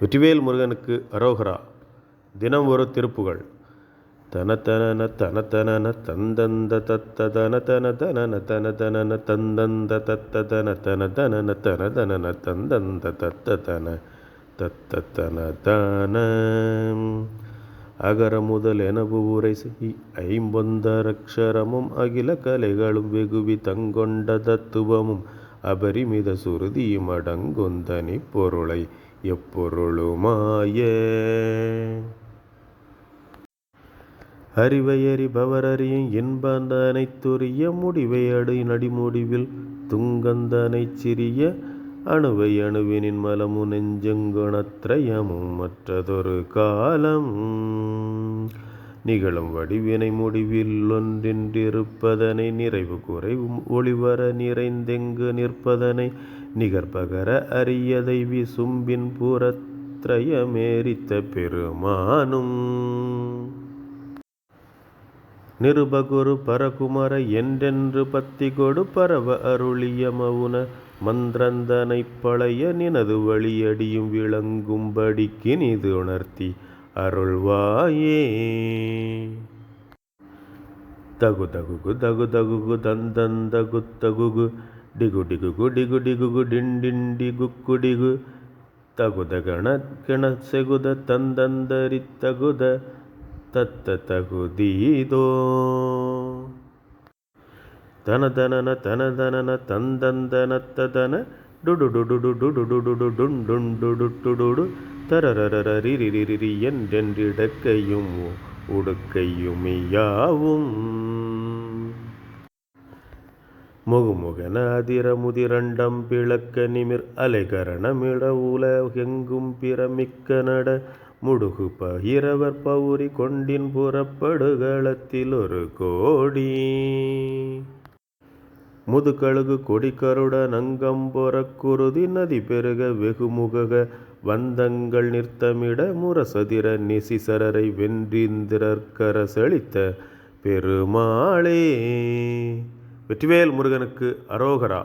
வெற்றிவேல் முருகனுக்கு அரோகரா. தினம் ஒரு திருப்புகள் தனதனன தனதனன தந்தந்த தத்த தன தன தனன தன தனன தந்தந்த தத்த தன தன தனன தன தனன தந்தந்த தத்த தன தத்த தன தன. அகர முதல் எனவு உரை செய். ஐம்பொந்தரக்ஷரமும் அகில கலைகளும் வெகுவி தங்கொண்ட தத்துவமும் அபரிமித சுருதியும் அடங்குந்தனி பொருளை. எப்பொருளுமாய? அறிவையறி இன்பந்தனை இன்பந்தனைத்துரிய முடிவை அடு நடிமுடிவில் துங்கந்தனை சிறிய அணுவை அணுவினின் மலமு நெஞ்சங்குணத்ரயமும் மற்றதொரு காலம். நிகழும் வடிவினை முடிவில் ஒன்றின்றிருப்பதனை நிறைவு குறைவும் ஒளிவர நிறைந்தெங்கு நிற்பதனை நிகர்பகர அரியதை விசும்பின் புறத்ரயமேரித்த பெருமானும். நிருபகுரு பரகுமர என்றென்று பத்தி கொடு பரவ அருளிய மவுன மந்திரந்தனைப் பழைய நினது வழியடியும் விளங்கும்படிக்கு நீது உணர்த்தி அருள்வாயே தகு தகுகு தகு தகுகு தந்தந்தகு தகுகு டிகு டிகுகு டிகு டிகுகு டிண்டிண்டி குக்கு டிகு தகுத கண கிண செகுத தந்தந்தரி தகுத தத்த தகுதீதோ தனதனன தனதனன தந்தந்தன ததன டுடு டுடு டுடு டுடு டுடு டுண்டு டுடு டுடு தரரரரிரிரிரி என்றென்றிடக்கையும் உடுக்கையுமையாவும் முகுமுகன அதிரமுதிரண்டம் பிளக்க நிமிர் அலைகரணமிட உலகெங்கும் பிரமிக்க நட முடுகு பகிரவர் பௌரி கொண்டின் புறப்படுகளத்தில் ஒரு கோடி. முதுகழுகு கொடிக்கருட ನಂಗಂಬೊರ குருதி நதி பெருக வெகுமுகக வந்தங்கள் நிறுத்தமிட முரசதிர நிசிசரரை வென்றிந்திரற்கர செழித்த பெருமாளே. வெற்றிவேல் முருகனுக்கு அரோகரா.